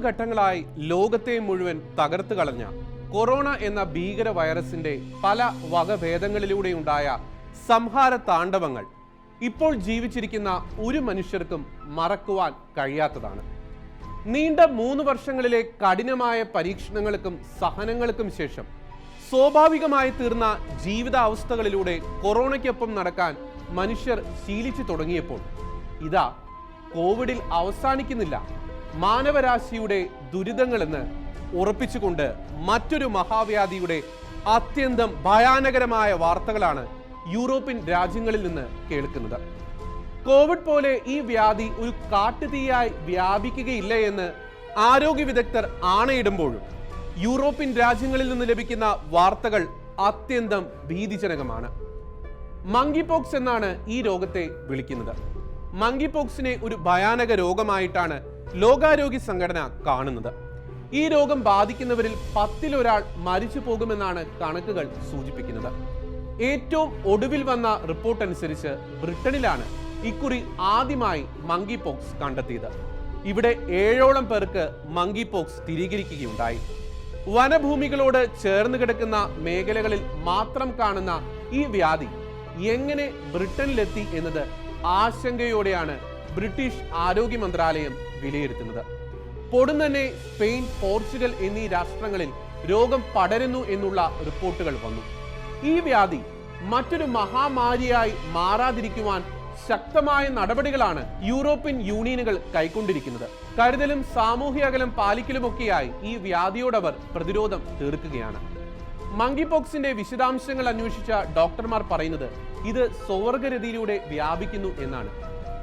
ഘട്ടങ്ങളായി ലോകത്തെ മുഴുവൻ തകർത്തു കളഞ്ഞ കൊറോണ എന്ന ഭീകര വൈറസിന്റെ പല വകഭേദങ്ങളിലൂടെയുണ്ടായ സംഹാര താണ്ഡവങ്ങൾ ഇപ്പോൾ ജീവിച്ചിരിക്കുന്ന ഒരു മനുഷ്യർക്കും മറക്കുവാൻ കഴിയാത്തതാണ്. നീണ്ട മൂന്ന് വർഷങ്ങളിലെ കഠിനമായ പരീക്ഷണങ്ങൾക്കും സഹനങ്ങൾക്കും ശേഷം സ്വാഭാവികമായി തീർന്ന ജീവിതാവസ്ഥകളിലൂടെ കൊറോണയ്ക്കൊപ്പം നടക്കാൻ മനുഷ്യർ ശീലിച്ചു തുടങ്ങിയപ്പോൾ ഇതാ കോവിഡിൽ അവസാനിക്കുന്നില്ല മാനവരാശിയുടെ ദുരിതങ്ങളെന്ന് ഉറപ്പിച്ചുകൊണ്ട് മറ്റൊരു മഹാവ്യാധിയുടെ അത്യന്തം ഭയാനകരമായ വാർത്തകളാണ് യൂറോപ്യൻ രാജ്യങ്ങളിൽ നിന്ന് കേൾക്കുന്നത്. കോവിഡ് പോലെ ഈ വ്യാധി ഒരു കാട്ടുതീയായി വ്യാപിക്കുകയില്ല എന്ന് ആരോഗ്യ വിദഗ്ധർ ആണയിടുമ്പോഴും യൂറോപ്യൻ രാജ്യങ്ങളിൽ നിന്ന് ലഭിക്കുന്ന വാർത്തകൾ അത്യന്തം ഭീതിജനകമാണ്. മങ്കി പോക്സ് എന്നാണ് ഈ രോഗത്തെ വിളിക്കുന്നത്. മങ്കി പോക്സിനെ ഒരു ഭയാനക രോഗമായിട്ടാണ് ലോകാരോഗ്യ സംഘടന കാണുന്നത്. ഈ രോഗം ബാധിക്കുന്നവരിൽ പത്തിലൊരാൾ മരിച്ചു പോകുമെന്നാണ് കണക്കുകൾ സൂചിപ്പിക്കുന്നത്. ഏറ്റവും ഒടുവിൽ വന്ന റിപ്പോർട്ട് അനുസരിച്ച് ബ്രിട്ടനിലാണ് ഇക്കുറി ആദ്യമായി മങ്കി പോക്സ് കണ്ടെത്തിയത്. ഇവിടെ ഏഴോളം പേർക്ക് മങ്കി പോക്സ് സ്ഥിരീകരിക്കുകയുണ്ടായി. വനഭൂമികളോട് ചേർന്ന് കിടക്കുന്ന മേഖലകളിൽ മാത്രം കാണുന്ന ഈ വ്യാധി എങ്ങനെ ബ്രിട്ടനിലെത്തി എന്നത് ആശങ്കയോടെയാണ് ബ്രിട്ടീഷ് ആരോഗ്യ മന്ത്രാലയം വിലയിരുത്തുന്നത്. പൊടുന്നനെ സ്പെയിൻ പോർച്ചുഗൽ എന്നീ രാഷ്ട്രങ്ങളിൽ രോഗം പടരുന്നു എന്നുള്ള റിപ്പോർട്ടുകൾ വന്നു. ഈ വ്യാധി മറ്റൊരു മഹാമാരിയായി മാറാതിരിക്കുവാൻ ശക്തമായ നടപടികളാണ് യൂറോപ്യൻ യൂണിയനുകൾ കൈക്കൊണ്ടിരിക്കുന്നത്. കരുതലും സാമൂഹ്യ അകലം പാലിക്കലുമൊക്കെയായി ഈ വ്യാധിയോടവർ പ്രതിരോധം തീർക്കുകയാണ്. മങ്കിപോക്സിന്റെ വിശദാംശങ്ങൾ അന്വേഷിച്ച ഡോക്ടർമാർ പറയുന്നത് ഇത് സ്വവർഗരതിയിലൂടെ വ്യാപിക്കുന്നു എന്നാണ്.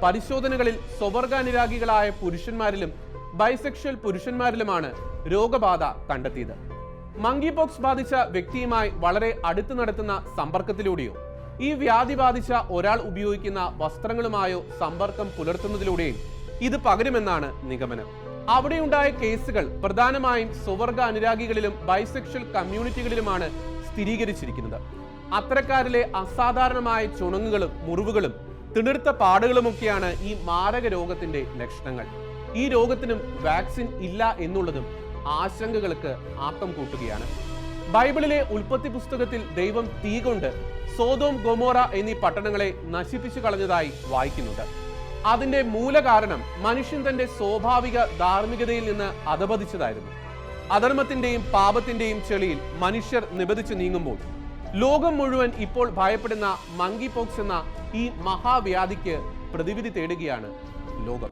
പരിശോധനകളിൽ സ്വവർഗാനുരാഗികളായ പുരുഷന്മാരിലും ബൈസെക്ഷൽ പുരുഷന്മാരിലുമാണ് രോഗബാധ കണ്ടെത്തിയത്. മങ്കി പോക്സ് ബാധിച്ച വ്യക്തിയുമായി വളരെ അടുത്ത് നടത്തുന്ന സമ്പർക്കത്തിലൂടെയോ ഈ വ്യാധി ബാധിച്ച ഒരാൾ ഉപയോഗിക്കുന്ന വസ്ത്രങ്ങളുമായോ സമ്പർക്കം പുലർത്തുന്നതിലൂടെയും ഇത് പകരുമെന്നാണ് നിഗമനം. അവിടെയുണ്ടായ കേസുകൾ പ്രധാനമായും സ്വവർഗ അനുരാഗികളിലും ബൈസെക്ഷൽ കമ്മ്യൂണിറ്റികളിലുമാണ് സ്ഥിരീകരിച്ചിരിക്കുന്നത്. അത്തരക്കാരിലെ അസാധാരണമായ ചുണങ്ങുകളും മുറിവുകളും തിണിർത്ത പാടുകളുമൊക്കെയാണ് ഈ മാരക രോഗത്തിന്റെ ലക്ഷണങ്ങൾ. ഈ രോഗത്തിനും വാക്സിൻ ഇല്ല എന്നുള്ളതും ആശങ്കകൾക്ക് ആക്കം കൂട്ടുകയാണ്. ബൈബിളിലെ ഉൽപ്പത്തി പുസ്തകത്തിൽ ദൈവം തീ കൊണ്ട് സോതോം ഗൊമോറ എന്നീ പട്ടണങ്ങളെ നശിപ്പിച്ചു കളഞ്ഞതായി വായിക്കുന്നുണ്ട്. അതിന്റെ മൂലകാരണം മനുഷ്യൻ തന്റെ സ്വാഭാവിക ധാർമ്മികതയിൽ നിന്ന് അധപതിച്ചതായിരുന്നു. അധർമ്മത്തിന്റെയും പാപത്തിന്റെയും ചെളിയിൽ മനുഷ്യർ നിബദിച്ചു നീങ്ങുമ്പോൾ ലോകം മുഴുവൻ ഇപ്പോൾ ഭയപ്പെടുന്ന മങ്കി പോക്സ് എന്ന ഈ മഹാവ്യാധിക്ക് പ്രതിവിധി തേടുകയാണ് ലോകം.